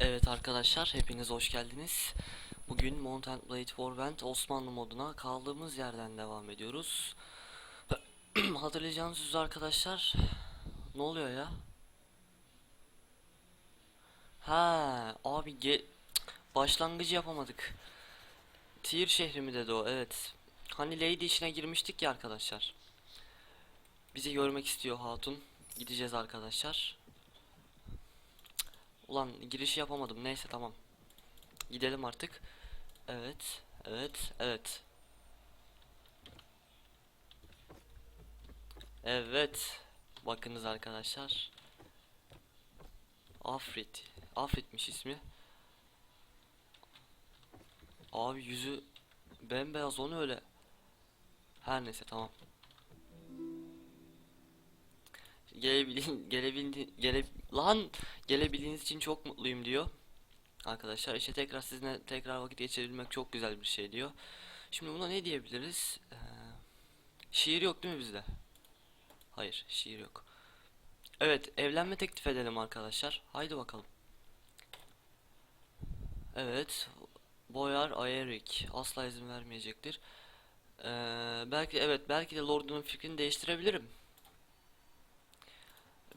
Evet arkadaşlar hepiniz hoş geldiniz. Bugün Mountain Blade Warband Osmanlı moduna kaldığımız yerden devam ediyoruz. Hatırlayacağınız üzere arkadaşlar ne oluyor ya? Ha abi ge başlangıcı yapamadık. Tier şehri mi dedi o evet. Hani Lady işine girmiştik ya arkadaşlar. Bizi görmek istiyor hatun. Gideceğiz arkadaşlar. Ulan girişi yapamadım. Neyse tamam. Gidelim artık. Evet. Evet. Evet. Evet. Bakınız arkadaşlar. Afrit. Afrit'miş ismi. Abi yüzü bembeyaz onu öyle. Her neyse tamam. Gelebilin gelebildi gele lan gelebildiğiniz için çok mutluyum diyor. Arkadaşlar işte tekrar sizinle tekrar vakit geçirebilmek çok güzel bir şey diyor. Şimdi buna ne diyebiliriz? Ee, şiir yok değil mi bizde? Hayır, şiir yok. Evet, evlenme teklif edelim arkadaşlar. Haydi bakalım. Evet, Boyar Ayerik asla izin vermeyecektir. Ee, belki evet, belki de Lord'un fikrini değiştirebilirim.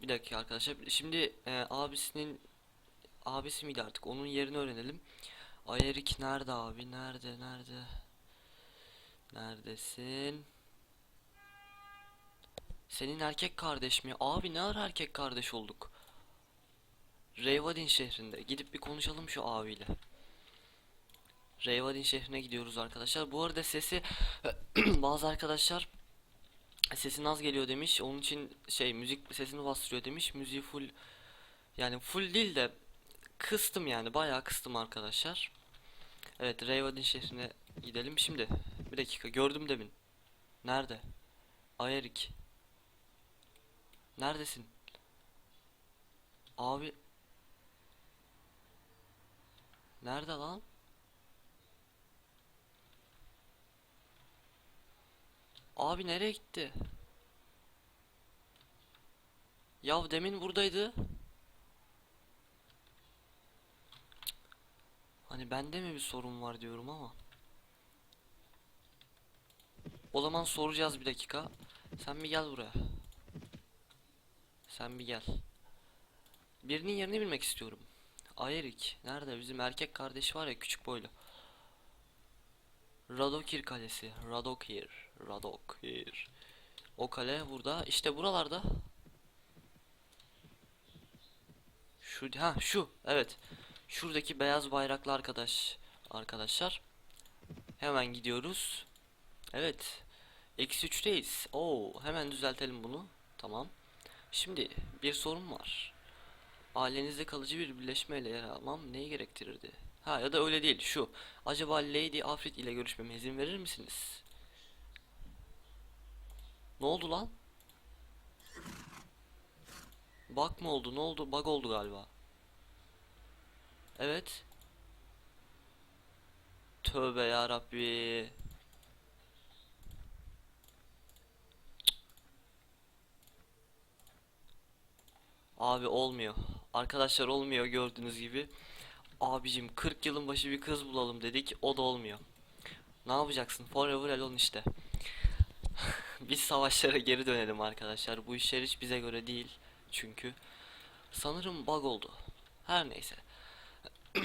Bir dakika arkadaşlar. Şimdi e, abisinin abisi miydi artık? Onun yerini öğrenelim. Ayerik nerede abi? Nerede? Nerede? Neredesin? Senin erkek kardeş mi? Abi ne ara erkek kardeş olduk? Reyvadin şehrinde. Gidip bir konuşalım şu abiyle. Reyvadin şehrine gidiyoruz arkadaşlar. Bu arada sesi bazı arkadaşlar sesin az geliyor demiş. Onun için şey müzik sesini bastırıyor demiş. Müziği full yani full değil de kıstım yani bayağı kıstım arkadaşlar. Evet Reyvadin şehrine gidelim şimdi. Bir dakika gördüm demin. Nerede? Ayerik. Neredesin? Abi. Nerede lan? Abi nereye gitti? Yav demin buradaydı. Hani bende mi bir sorun var diyorum ama. O zaman soracağız bir dakika. Sen bir gel buraya. Sen bir gel. Birinin yerini bilmek istiyorum. Ayerik. Nerede? Bizim erkek kardeşi var ya küçük boylu. Radokir Kalesi. Radokir. Radokir. O kale burada. İşte buralarda. Şu ha şu. Evet. Şuradaki beyaz bayraklı arkadaş arkadaşlar. Hemen gidiyoruz. Evet. Eksi 3'teyiz. Oo, hemen düzeltelim bunu. Tamam. Şimdi bir sorun var. Ailenizde kalıcı bir birleşmeyle yer almam neyi gerektirirdi? Ha ya da öyle değil şu. Acaba Lady Afrit ile görüşmeme izin verir misiniz? Ne oldu lan? Bug mı oldu? Ne oldu? Bug oldu galiba. Evet. Tövbe ya Rabbi. Abi olmuyor. Arkadaşlar olmuyor gördüğünüz gibi. Abicim 40 yılın başı bir kız bulalım dedik. O da olmuyor. Ne yapacaksın? Forever alone işte. Biz savaşlara geri dönelim arkadaşlar. Bu işler hiç bize göre değil. Çünkü sanırım bug oldu. Her neyse.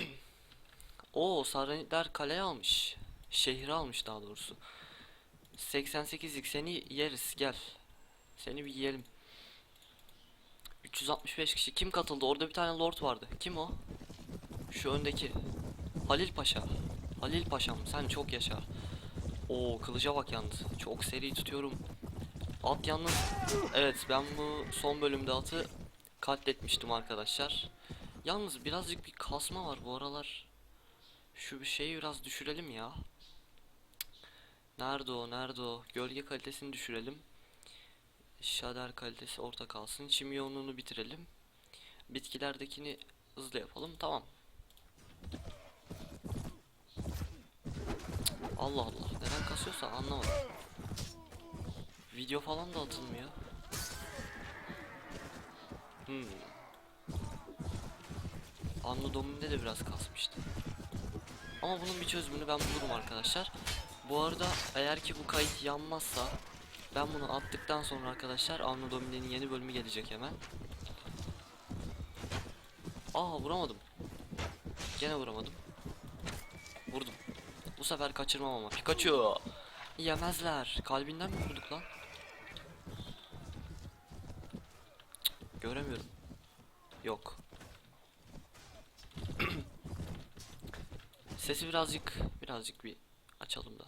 O Saranitler kaleyi almış. Şehri almış daha doğrusu. 88'lik seni yeriz gel. Seni bir yiyelim. 365 kişi kim katıldı? Orada bir tane lord vardı. Kim o? Şu öndeki. Halil Paşa. Halil Paşam sen çok yaşa. O kılıca bak yalnız. Çok seri tutuyorum. At yalnız. Evet ben bu son bölümde atı katletmiştim arkadaşlar. Yalnız birazcık bir kasma var bu aralar. Şu bir şeyi biraz düşürelim ya. Nerede o? Nerede o? Gölge kalitesini düşürelim. Shader kalitesi orta kalsın. Çim yoğunluğunu bitirelim. Bitkilerdekini hızlı yapalım. Tamam. Allah Allah. Neden kasıyorsa anlamadım. Video falan da atılmıyor. Hmm. Anno Domine'de de biraz kasmıştı. Ama bunun bir çözümünü ben bulurum arkadaşlar. Bu arada eğer ki bu kayıt yanmazsa ben bunu attıktan sonra arkadaşlar Anno Domine'nin yeni bölümü gelecek hemen. Aa vuramadım. Gene vuramadım. Vurdum. Bu sefer kaçırmam ama. Pikachu. Yemezler. Kalbinden mi vurduk lan? Göremiyorum. Yok. Sesi birazcık birazcık bir açalım da.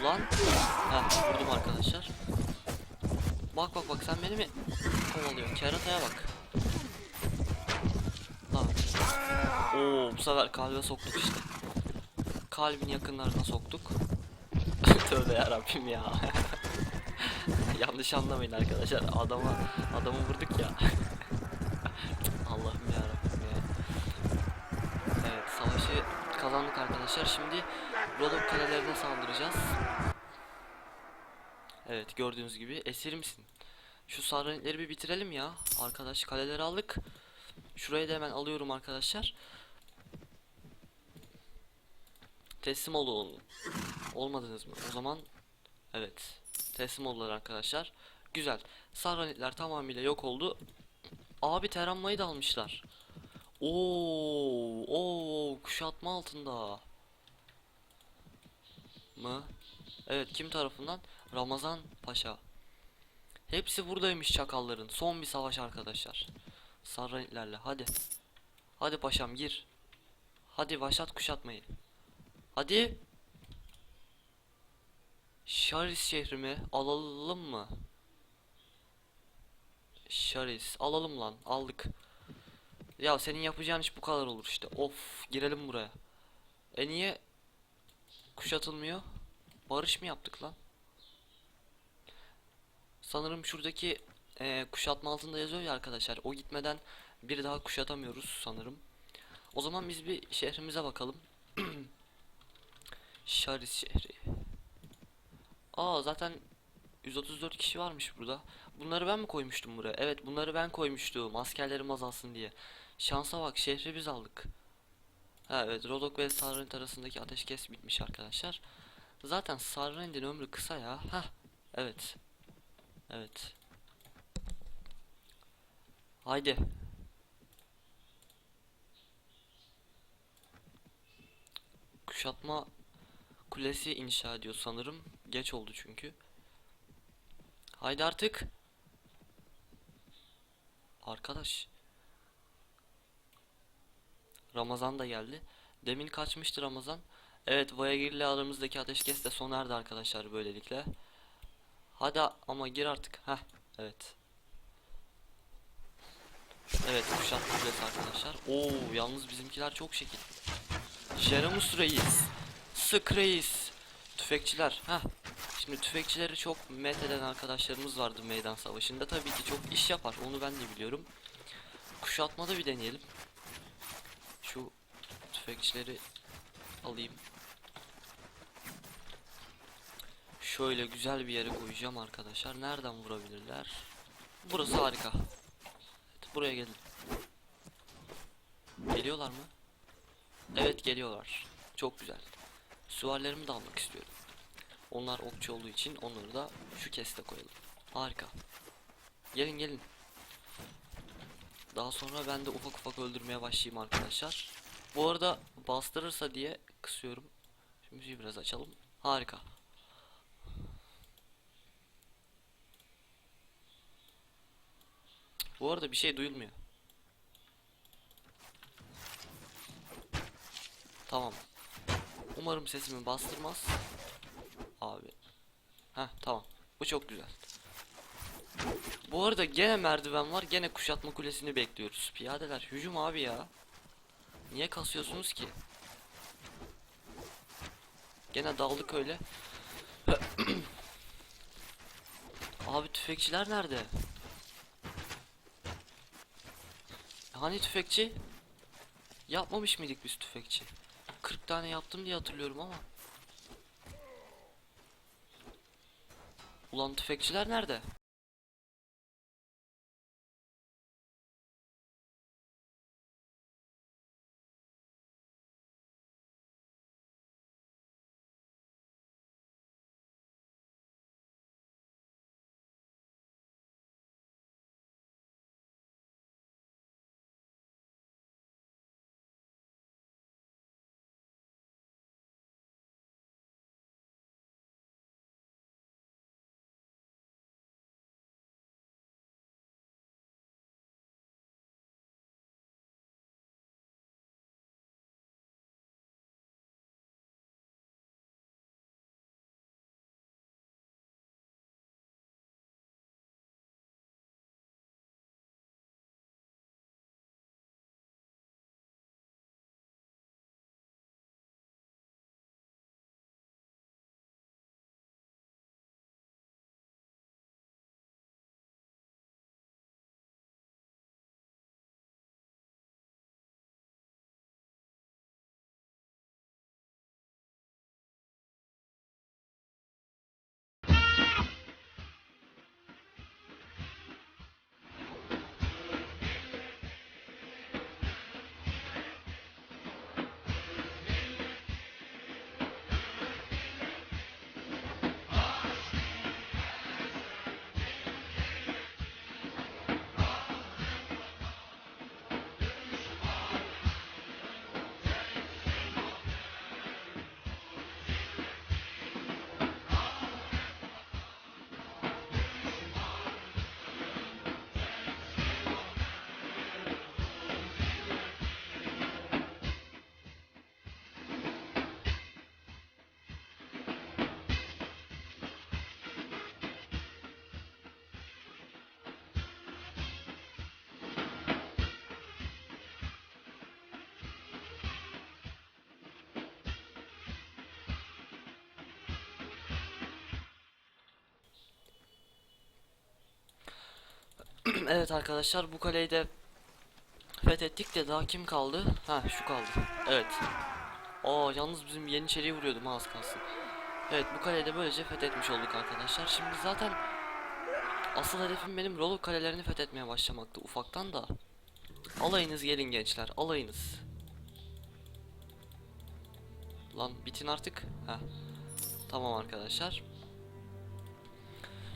Ulan. Heh, vurdum arkadaşlar. Bak bak bak sen beni mi kovalıyorsun? Kerataya bak. Oo bu sefer kalbe soktuk işte. Kalbin yakınlarına soktuk. Tövbe yarabbim ya. Yanlış anlamayın arkadaşlar. Adama adamı vurduk ya. Allah'ım yarabbim ya. Evet savaşı kazandık arkadaşlar. Şimdi Rodok kalelerine saldıracağız. Evet gördüğünüz gibi esir misin? Şu sarınetleri bir bitirelim ya. Arkadaş kaleleri aldık. Şurayı da hemen alıyorum arkadaşlar. Teslim olun. Olmadınız mı? O zaman evet. Teslim oldular arkadaşlar. Güzel. Sarranitler tamamıyla yok oldu. Abi terammayı da almışlar. Oo, oo, kuşatma altında. Mı? Evet, kim tarafından? Ramazan Paşa. Hepsi buradaymış çakalların. Son bir savaş arkadaşlar. Sarranitlerle. Hadi. Hadi paşam gir. Hadi başlat kuşatmayı. Hadi. Şaris şehrimi alalım mı? Şaris alalım lan aldık. Ya senin yapacağın iş bu kadar olur işte. Of girelim buraya. E niye kuşatılmıyor? Barış mı yaptık lan? Sanırım şuradaki e, kuşatma altında yazıyor ya arkadaşlar. O gitmeden bir daha kuşatamıyoruz sanırım. O zaman biz bir şehrimize bakalım. Şaris şehri. Aa zaten 134 kişi varmış burada. Bunları ben mi koymuştum buraya? Evet bunları ben koymuştum. Askerlerim azalsın diye. Şansa bak şehri biz aldık. Ha evet Rodok ve Sarrent arasındaki ateşkes bitmiş arkadaşlar. Zaten Sarrent'in ömrü kısa ya. Hah evet. Evet. Haydi. Kuşatma kulesi inşa ediyor sanırım. Geç oldu çünkü. Haydi artık. Arkadaş. Ramazan da geldi. Demin kaçmıştı Ramazan. Evet Voyager ile aramızdaki ateşkes de sona erdi arkadaşlar böylelikle. Hadi ama gir artık. Heh evet. Evet kuşatma kulesi arkadaşlar. Oo yalnız bizimkiler çok şekil. Jeramus Reis. Sık Reis. Tüfekçiler. Heh. Şimdi tüfekçileri çok met eden arkadaşlarımız vardı meydan savaşında. Tabii ki çok iş yapar. Onu ben de biliyorum. Kuşatmada bir deneyelim. Şu tüfekçileri alayım. Şöyle güzel bir yere koyacağım arkadaşlar. Nereden vurabilirler? Burası harika. Buraya gelin. Geliyorlar mı? Evet geliyorlar. Çok güzel. Süvarilerimi de almak istiyorum. Onlar okçu olduğu için onları da şu keste koyalım. Harika. Gelin gelin. Daha sonra ben de ufak ufak öldürmeye başlayayım arkadaşlar. Bu arada bastırırsa diye kısıyorum. Şimdi müziği biraz açalım. Harika. Bu arada bir şey duyulmuyor. Tamam. Umarım sesimi bastırmaz. Abi. Heh tamam. Bu çok güzel. Bu arada gene merdiven var. Gene kuşatma kulesini bekliyoruz. Piyadeler hücum abi ya. Niye kasıyorsunuz ki? Gene daldık öyle. abi tüfekçiler nerede? Hani tüfekçi? Yapmamış mıydık biz tüfekçi? 40 tane yaptım diye hatırlıyorum ama. Ulan tüfekçiler nerede? evet arkadaşlar bu kaleyi de fethettik de daha kim kaldı? Ha şu kaldı. Evet. Aa yalnız bizim Yeniçeri'yi vuruyordum az kalsın. Evet bu kaleyi de böylece fethetmiş olduk arkadaşlar. Şimdi zaten asıl hedefim benim Rollo kalelerini fethetmeye başlamaktı ufaktan da. Alayınız gelin gençler alayınız. Lan bitin artık. Ha. Tamam arkadaşlar.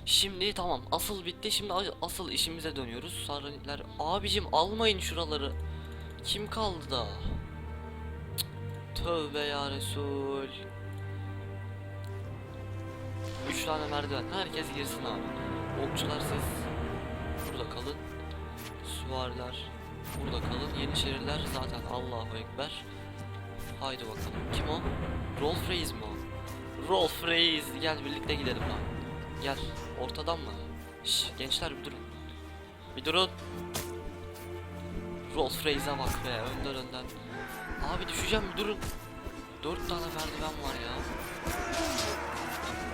Şimdi tamam asıl bitti şimdi asıl işimize dönüyoruz. Sarınitler abicim almayın şuraları. Kim kaldı da? Tövbe ya Resul. Üç tane merdiven herkes girsin abi. Okçular siz burada kalın. Süvariler burada kalın. Yeniçeriler zaten Allahu Ekber. Haydi bakalım. Kim o? Rolf Reis mi o? Rolf Reis gel birlikte gidelim lan. Gel. Ortadan mı? Şş, gençler bir durun. Bir durun. Rolf Reis'e bak be önden önden. Abi düşeceğim bir durun. Dört tane merdiven var ya.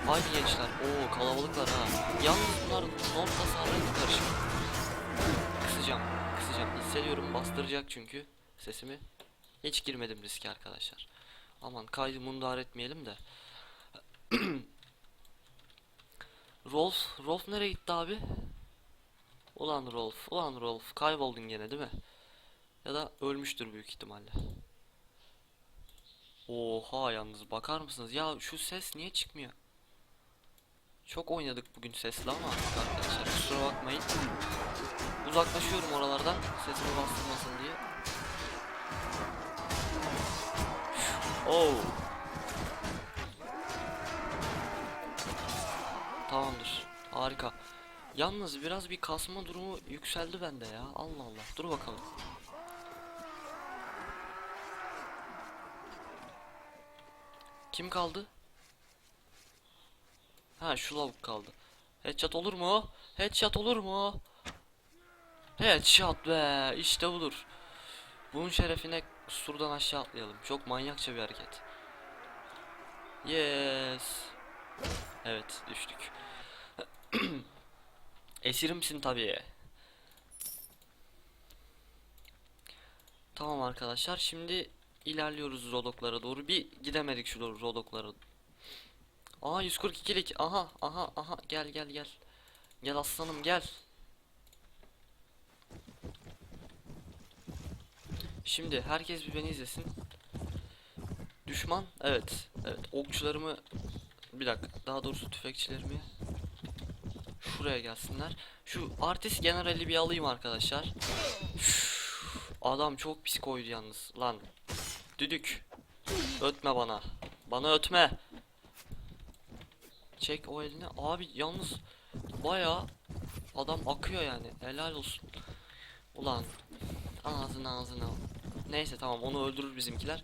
Haydi gençler. Oo kalabalıklar ha. Yalnız bunlar North'la Sarı'nın karışık. Kısacağım. Kısacağım. Hissediyorum bastıracak çünkü sesimi. Hiç girmedim riske arkadaşlar. Aman kaydı mundar etmeyelim de. Rolf, Rolf nereye gitti abi? Ulan Rolf, ulan Rolf kayboldun gene değil mi? Ya da ölmüştür büyük ihtimalle. Oha yalnız bakar mısınız? Ya şu ses niye çıkmıyor? Çok oynadık bugün sesli ama arkadaşlar kusura bakmayın. Uzaklaşıyorum oralardan sesimi bastırmasın diye. Oh. Tamamdır. Harika. Yalnız biraz bir kasma durumu yükseldi bende ya. Allah Allah. Dur bakalım. Kim kaldı? Ha şu lavuk kaldı. Headshot olur mu? Headshot olur mu? Headshot be işte budur. Bunun şerefine surdan aşağı atlayalım. Çok manyakça bir hareket. Yes. Evet düştük. Esirimsin tabii. Tamam arkadaşlar şimdi ilerliyoruz rodoklara doğru. Bir gidemedik şu rodoklara. Aa 142'lik. Aha aha aha gel gel gel. Gel aslanım gel. Şimdi herkes bir beni izlesin. Düşman evet evet okçularımı bir dakika daha doğrusu tüfekçilerimi şuraya gelsinler. Şu artist generali bir alayım arkadaşlar. Adam çok pis koydu yalnız lan. Düdük. Ötme bana. Bana ötme. Çek o elini. Abi yalnız baya adam akıyor yani. Helal olsun. Ulan ağzına ağzına. Neyse tamam onu öldürür bizimkiler.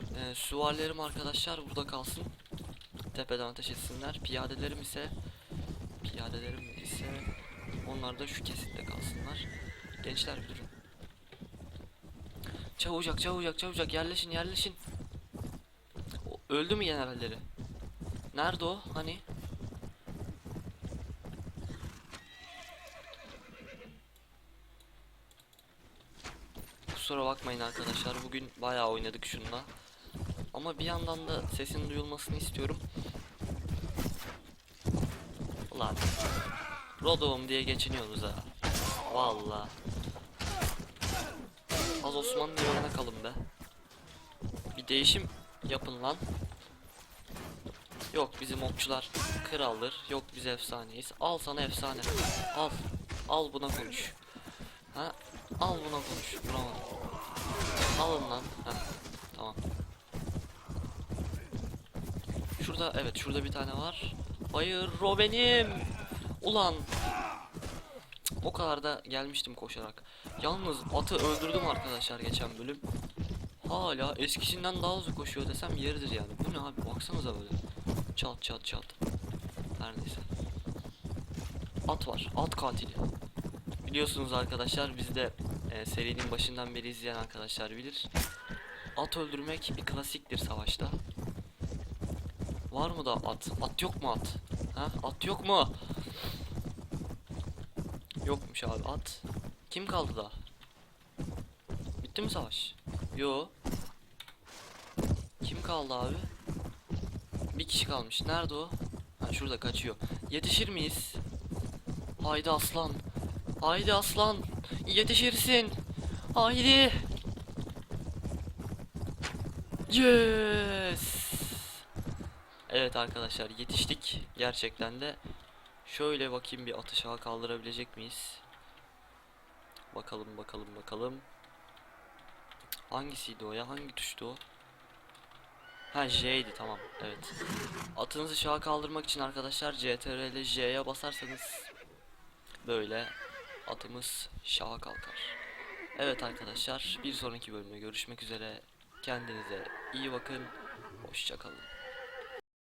Ee, süvarilerim arkadaşlar burada kalsın. Tepeden ateş etsinler. Piyadelerim ise piyadelerim ise onlar da şu kesinde kalsınlar. Gençler bir durun. Çabucak çabucak çabucak yerleşin yerleşin. O- öldü mü generalleri? Nerede o? Hani? Kusura bakmayın arkadaşlar. Bugün bayağı oynadık şunla. Ama bir yandan da sesin duyulmasını istiyorum. Ulan. Rodom diye geçiniyoruz ha. Vallahi. Az Osmanlı yoluna kalın be. Bir değişim yapın lan. Yok bizim okçular kraldır. Yok biz efsaneyiz. Al sana efsane. Al. Al buna konuş. Ha? Al buna konuş. Bravo. Alın lan. Ha. Tamam. Şurada evet şurada bir tane var. Hayır o benim. Ulan. O kadar da gelmiştim koşarak. Yalnız atı öldürdüm arkadaşlar geçen bölüm. Hala eskisinden daha hızlı koşuyor desem yeridir yani. Bu ne abi baksanıza böyle. Çat çat çat. Her neyse. At var. At katili. Biliyorsunuz arkadaşlar bizde e, serinin başından beri izleyen arkadaşlar bilir. At öldürmek bir klasiktir savaşta. Var mı da at? At yok mu at? Ha? At yok mu? Yokmuş abi at. Kim kaldı da? Bitti mi savaş? Yo. Kim kaldı abi? Bir kişi kalmış. Nerede o? Ha şurada kaçıyor. Yetişir miyiz? Haydi aslan. Haydi aslan. Yetişirsin. Haydi. Yes. Evet arkadaşlar yetiştik. Gerçekten de. Şöyle bakayım bir atış ağı kaldırabilecek miyiz? Bakalım bakalım bakalım. Hangisiydi o ya? Hangi tuştu o? Ha J'ydi tamam evet. Atınızı şaha kaldırmak için arkadaşlar CTRL J'ye basarsanız böyle atımız şaha kalkar. Evet arkadaşlar bir sonraki bölümde görüşmek üzere. Kendinize iyi bakın. Hoşçakalın.